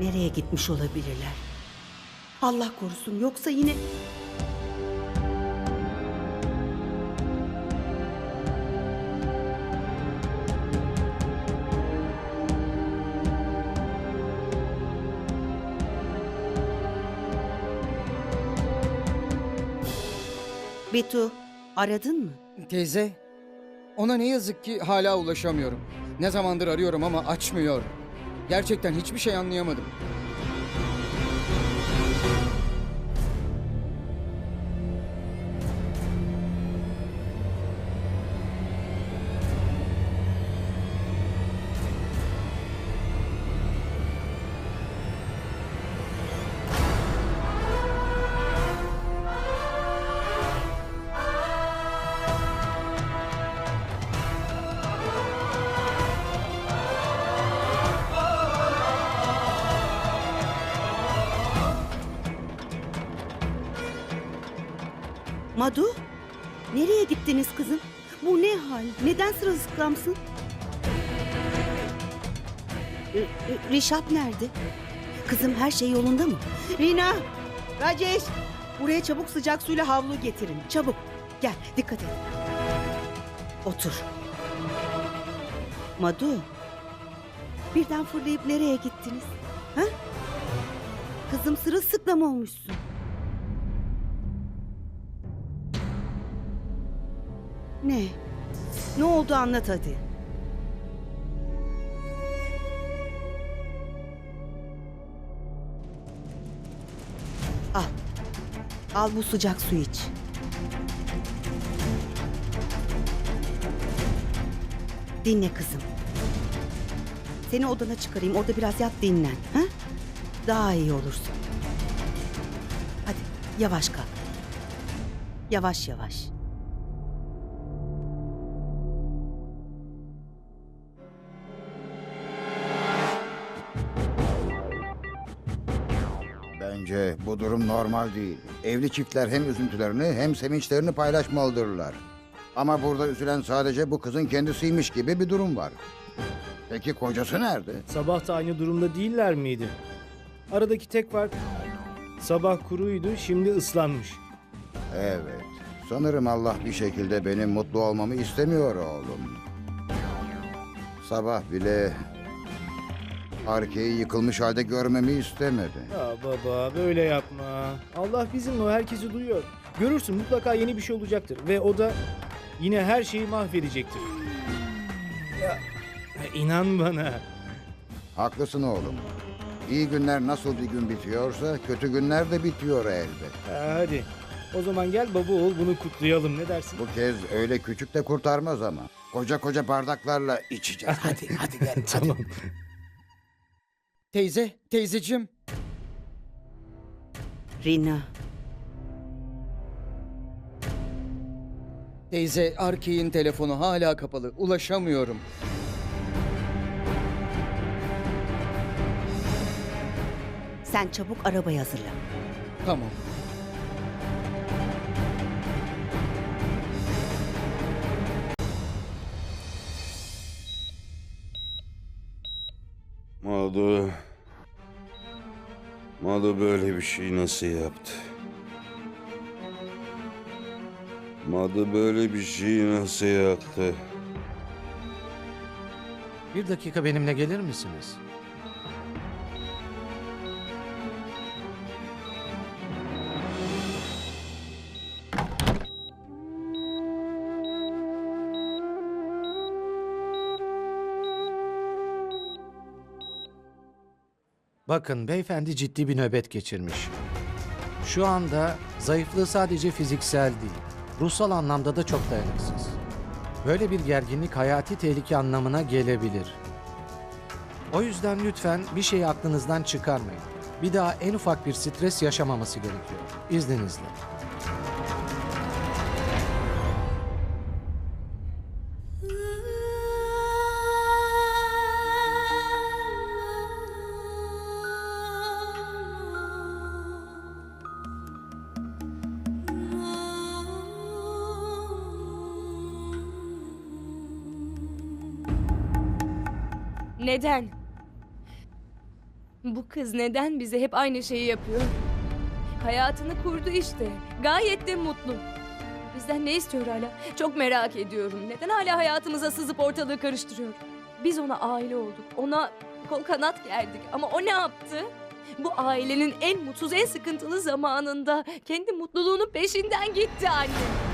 Nereye gitmiş olabilirler? Allah korusun yoksa yine... Betu, aradın mı? Teyze, ona ne yazık ki hala ulaşamıyorum. Ne zamandır arıyorum ama açmıyor. Gerçekten hiçbir şey anlayamadım. Madu, nereye gittiniz kızım? Bu ne hal? Neden sırılsıklamsın? R- R- Rişap nerede? Kızım her şey yolunda mı? Rina, Rajesh, buraya çabuk sıcak suyla havlu getirin. Çabuk, gel dikkat et. Otur. Madu, birden fırlayıp nereye gittiniz? Ha? Kızım sırılsıklam olmuşsun. Ne? Ne oldu anlat hadi. Al. Al bu sıcak su iç. Dinle kızım. Seni odana çıkarayım. Orada biraz yat dinlen. Ha? Daha iyi olursun. Hadi yavaş kalk. Yavaş yavaş. Bu durum normal değil. Evli çiftler hem üzüntülerini hem sevinçlerini paylaşmalıdırlar. Ama burada üzülen sadece bu kızın kendisiymiş gibi bir durum var. Peki kocası nerede? Sabah da aynı durumda değiller miydi? Aradaki tek fark sabah kuruydu, şimdi ıslanmış. Evet. Sanırım Allah bir şekilde benim mutlu olmamı istemiyor oğlum. Sabah bile Arke'yi yıkılmış halde görmemi istemedi. Ya baba böyle yapma. Allah bizim o herkesi duyuyor. Görürsün mutlaka yeni bir şey olacaktır ve o da yine her şeyi mahvedecektir. Ya inan bana. Haklısın oğlum. İyi günler nasıl bir gün bitiyorsa kötü günler de bitiyor elbet. Ha, hadi. O zaman gel baba oğul bunu kutlayalım ne dersin? Bu kez öyle küçük de kurtarmaz ama. Koca koca bardaklarla içeceğiz. Hadi hadi gel. hadi. Teyze, teyzecim. Rina, Teyze, Arke'in telefonu hala kapalı. Ulaşamıyorum. sen çabuk arabayı hazırla. Tamam. Madu... Madu böyle bir şey nasıl yaptı? Madu böyle bir şey nasıl yaptı? Bir dakika benimle gelir misiniz? Bakın beyefendi ciddi bir nöbet geçirmiş. Şu anda zayıflığı sadece fiziksel değil, ruhsal anlamda da çok dayanıksız. Böyle bir gerginlik hayati tehlike anlamına gelebilir. O yüzden lütfen bir şeyi aklınızdan çıkarmayın. Bir daha en ufak bir stres yaşamaması gerekiyor. İzninizle. Neden? Bu kız neden bize hep aynı şeyi yapıyor? Hayatını kurdu işte. Gayet de mutlu. Bizden ne istiyor hala? Çok merak ediyorum. Neden hala hayatımıza sızıp ortalığı karıştırıyor? Biz ona aile olduk. Ona kol kanat gerdik. Ama o ne yaptı? Bu ailenin en mutsuz, en sıkıntılı zamanında kendi mutluluğunun peşinden gitti anne.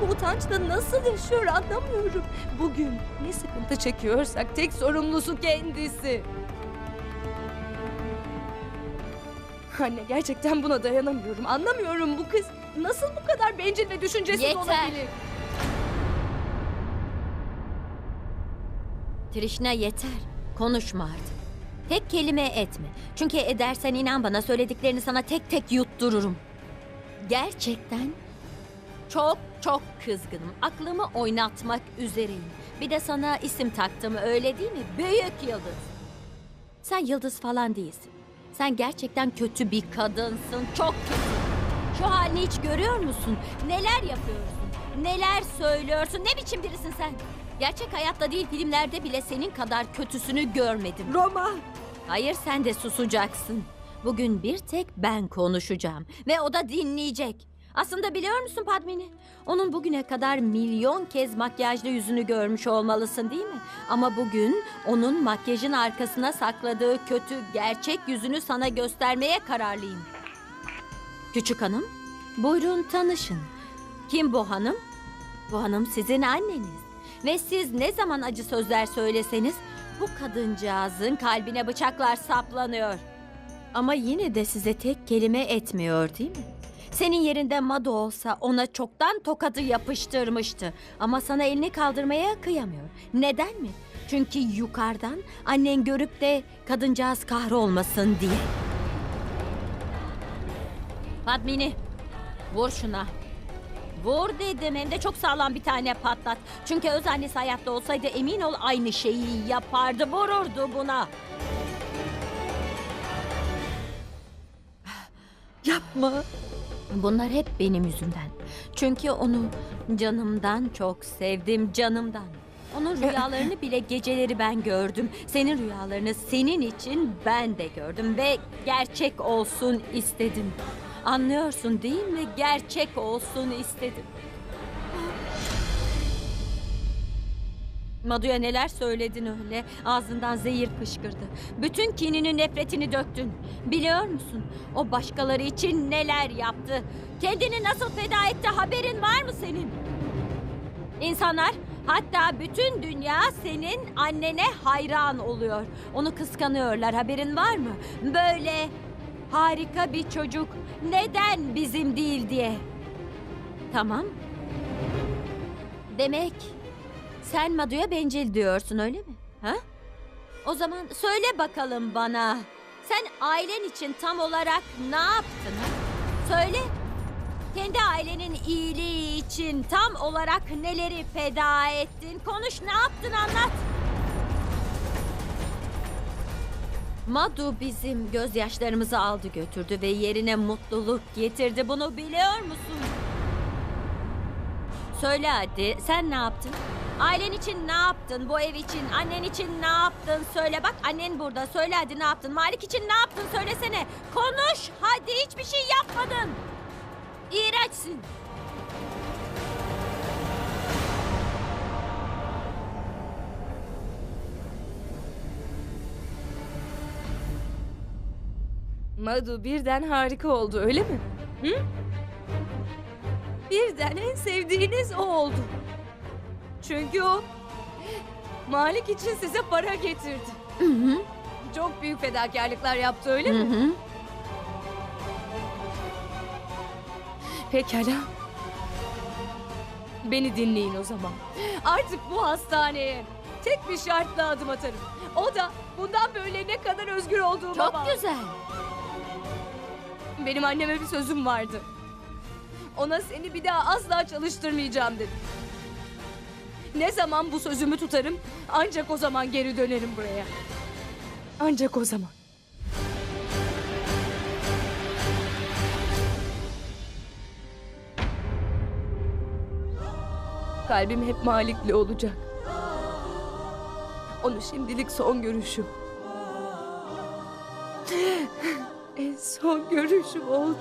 Bu utançla nasıl yaşıyor anlamıyorum. Bugün ne sıkıntı çekiyorsak tek sorumlusu kendisi. Anne gerçekten buna dayanamıyorum. Anlamıyorum bu kız nasıl bu kadar bencil ve düşüncesiz Yeter. olabilir? Trişna yeter. Konuşma artık. Tek kelime etme. Çünkü edersen inan bana söylediklerini sana tek tek yuttururum. Gerçekten çok çok kızgınım. Aklımı oynatmak üzereyim. Bir de sana isim taktım öyle değil mi? Büyük Yıldız. Sen Yıldız falan değilsin. Sen gerçekten kötü bir kadınsın. Çok kötü. Şu halini hiç görüyor musun? Neler yapıyorsun? Neler söylüyorsun? Ne biçim birisin sen? Gerçek hayatta değil filmlerde bile senin kadar kötüsünü görmedim. Roma. Hayır sen de susacaksın. Bugün bir tek ben konuşacağım ve o da dinleyecek. Aslında biliyor musun Padmini? Onun bugüne kadar milyon kez makyajlı yüzünü görmüş olmalısın değil mi? Ama bugün onun makyajın arkasına sakladığı kötü gerçek yüzünü sana göstermeye kararlıyım. Küçük hanım, buyurun tanışın. Kim bu hanım? Bu hanım sizin anneniz. Ve siz ne zaman acı sözler söyleseniz bu kadıncağızın kalbine bıçaklar saplanıyor. Ama yine de size tek kelime etmiyor değil mi? Senin yerinde Mado olsa ona çoktan tokadı yapıştırmıştı. Ama sana elini kaldırmaya kıyamıyor. Neden mi? Çünkü yukarıdan annen görüp de kadıncağız kahrolmasın diye. Padmini, vur şuna. Vur dedim hem de çok sağlam bir tane patlat. Çünkü öz annesi hayatta olsaydı emin ol aynı şeyi yapardı. Vururdu buna. Yapma. Bunlar hep benim yüzümden. Çünkü onu canımdan çok sevdim, canımdan. Onun rüyalarını bile geceleri ben gördüm. Senin rüyalarını senin için ben de gördüm ve gerçek olsun istedim. Anlıyorsun değil mi? Gerçek olsun istedim. Madu'ya neler söyledin öyle? Ağzından zehir fışkırdı. Bütün kinini, nefretini döktün. Biliyor musun? O başkaları için neler yaptı? Kendini nasıl feda etti haberin var mı senin? İnsanlar, hatta bütün dünya senin annene hayran oluyor. Onu kıskanıyorlar haberin var mı? Böyle harika bir çocuk neden bizim değil diye. Tamam. Demek sen Madu'ya bencil diyorsun öyle mi? Ha? O zaman söyle bakalım bana. Sen ailen için tam olarak ne yaptın? Ha? Söyle. Kendi ailenin iyiliği için tam olarak neleri feda ettin? Konuş ne yaptın anlat. Madu bizim gözyaşlarımızı aldı götürdü ve yerine mutluluk getirdi. Bunu biliyor musun? Söyle hadi sen ne yaptın? Ailen için ne yaptın? Bu ev için, annen için ne yaptın? Söyle bak annen burada. Söyle hadi ne yaptın? Malik için ne yaptın? Söylesene. Konuş. Hadi hiçbir şey yapmadın. İğrençsin. Madu birden harika oldu öyle mi? Hı? Birden en sevdiğiniz o oldu. Çünkü o Malik için size para getirdi. Hı hı. Çok büyük fedakarlıklar yaptı öyle Hı mi? hı. Pekala. Beni dinleyin o zaman. Artık bu hastaneye tek bir şartla adım atarım. O da bundan böyle ne kadar özgür olduğuma Çok bağlı. güzel. Benim anneme bir sözüm vardı. Ona seni bir daha asla çalıştırmayacağım dedim. Ne zaman bu sözümü tutarım ancak o zaman geri dönerim buraya. Ancak o zaman. Kalbim hep Malik'le olacak. Onu şimdilik son görüşüm. En son görüşüm oldu.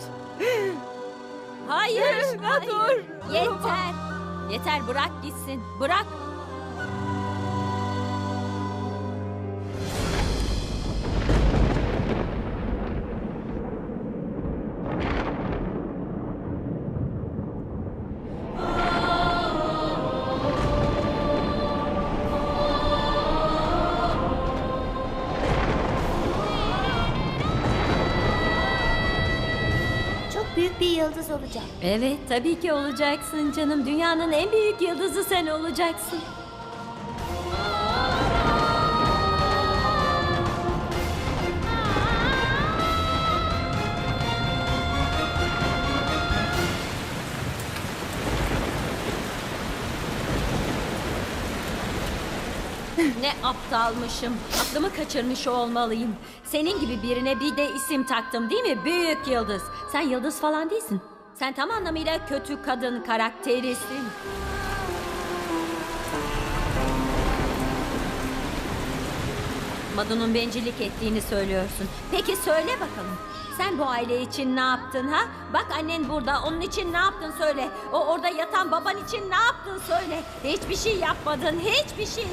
Hayır, hayır. dur. Yeter. Yeter bırak gitsin. Bırak. Evet tabii ki olacaksın canım. Dünyanın en büyük yıldızı sen olacaksın. Ne aptalmışım. Aklımı kaçırmış olmalıyım. Senin gibi birine bir de isim taktım değil mi? Büyük Yıldız. Sen Yıldız falan değilsin. Sen tam anlamıyla kötü kadın karakterisin. Madu'nun bencillik ettiğini söylüyorsun. Peki söyle bakalım. Sen bu aile için ne yaptın ha? Bak annen burada. Onun için ne yaptın söyle. O orada yatan baban için ne yaptın söyle. Hiçbir şey yapmadın. Hiçbir şey.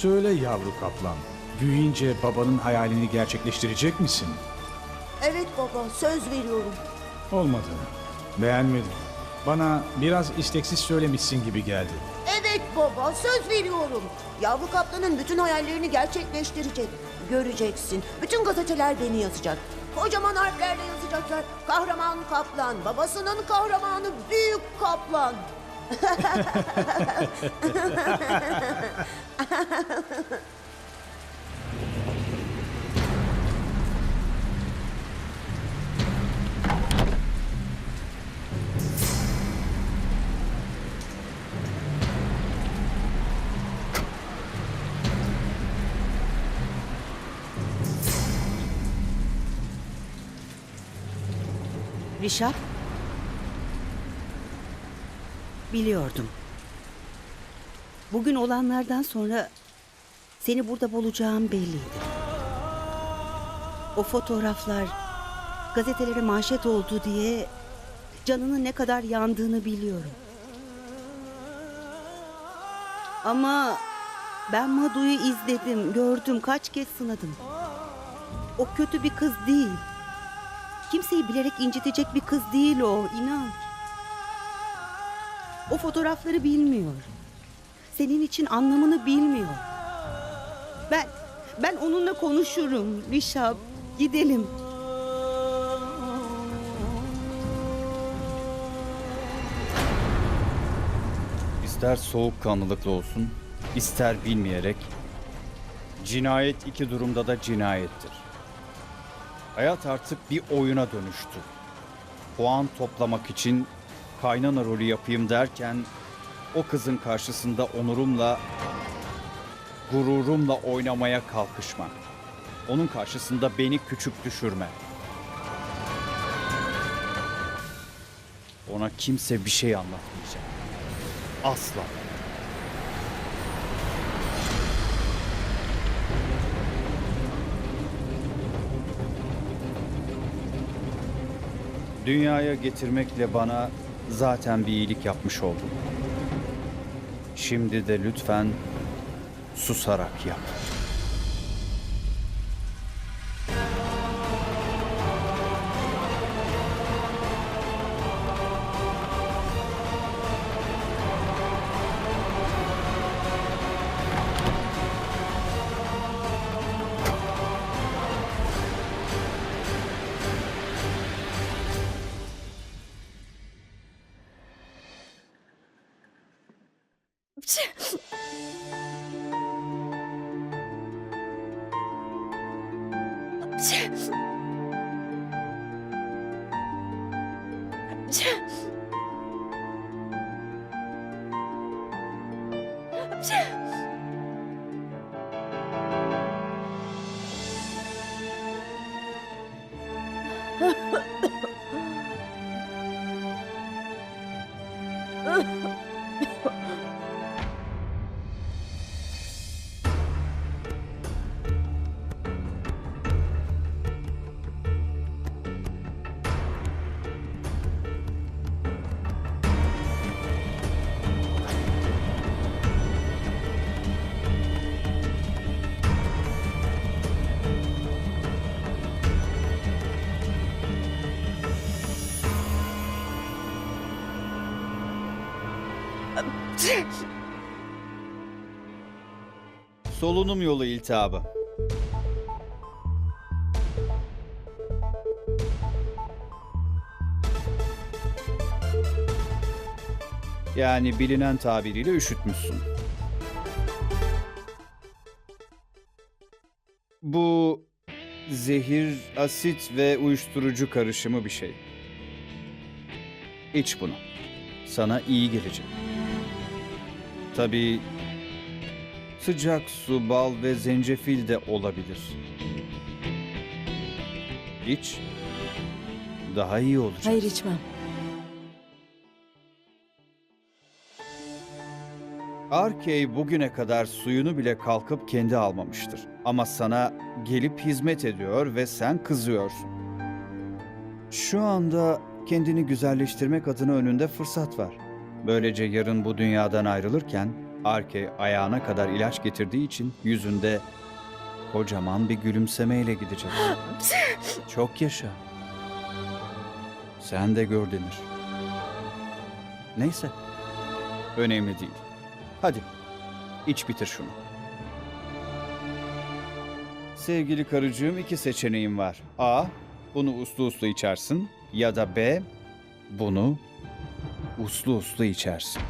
Söyle yavru kaplan. Büyüyünce babanın hayalini gerçekleştirecek misin? Evet baba söz veriyorum. Olmadı. Beğenmedim. Bana biraz isteksiz söylemişsin gibi geldi. Evet baba söz veriyorum. Yavru kaplanın bütün hayallerini gerçekleştirecek. Göreceksin. Bütün gazeteler beni yazacak. Kocaman harflerle yazacaklar. Kahraman kaplan, babasının kahramanı büyük kaplan. Rişap. Biliyordum. Bugün olanlardan sonra seni burada bulacağım belliydi. O fotoğraflar gazetelere manşet oldu diye canının ne kadar yandığını biliyorum. Ama ben Madu'yu izledim, gördüm, kaç kez sınadım. O kötü bir kız değil. Kimseyi bilerek incitecek bir kız değil o, inan. O fotoğrafları bilmiyor. Senin için anlamını bilmiyor. Ben, ben onunla konuşurum Rişap. Gidelim. İster soğukkanlılıkla olsun, ister bilmeyerek, cinayet iki durumda da cinayettir. Hayat artık bir oyuna dönüştü. Puan toplamak için kaynana rolü yapayım derken o kızın karşısında onurumla, gururumla oynamaya kalkışma. Onun karşısında beni küçük düşürme. Ona kimse bir şey anlatmayacak. Asla. Dünyaya getirmekle bana zaten bir iyilik yapmış oldun. Şimdi de lütfen susarak yap. 谢。Solunum yolu iltihabı. Yani bilinen tabiriyle üşütmüşsün. Bu zehir, asit ve uyuşturucu karışımı bir şey. İç bunu. Sana iyi gelecek. Tabii Sıcak su, bal ve zencefil de olabilir. İç. Daha iyi olacak. Hayır içmem. Arkey bugüne kadar suyunu bile kalkıp kendi almamıştır. Ama sana gelip hizmet ediyor ve sen kızıyorsun. Şu anda kendini güzelleştirmek adına önünde fırsat var. Böylece yarın bu dünyadan ayrılırken Arkey ayağına kadar ilaç getirdiği için yüzünde kocaman bir gülümsemeyle gidecek. Çok yaşa. Sen de gör denir. Neyse. Önemli değil. Hadi. iç bitir şunu. Sevgili karıcığım iki seçeneğim var. A. Bunu uslu uslu içersin. Ya da B. Bunu uslu uslu içersin.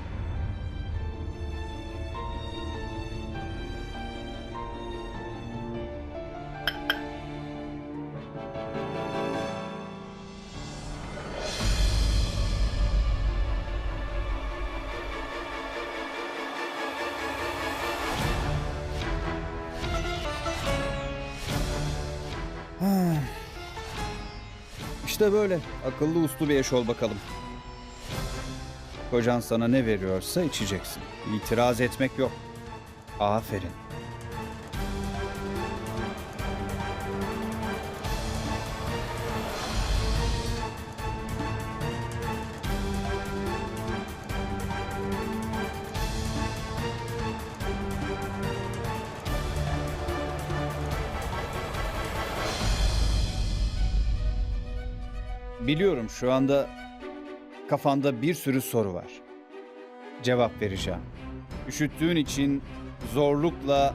İşte böyle. Akıllı uslu bir eş ol bakalım. Kocan sana ne veriyorsa içeceksin. İtiraz etmek yok. Aferin. Biliyorum şu anda kafanda bir sürü soru var. Cevap vereceğim. Üşüttüğün için zorlukla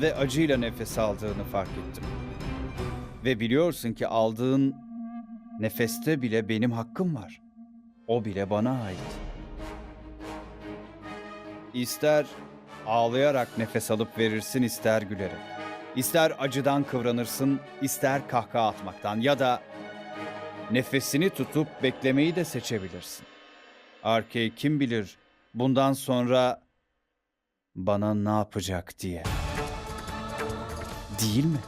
ve acıyla nefes aldığını fark ettim. Ve biliyorsun ki aldığın nefeste bile benim hakkım var. O bile bana ait. İster ağlayarak nefes alıp verirsin, ister gülerek. İster acıdan kıvranırsın, ister kahkaha atmaktan ya da Nefesini tutup beklemeyi de seçebilirsin. Arkey kim bilir bundan sonra bana ne yapacak diye. Değil mi?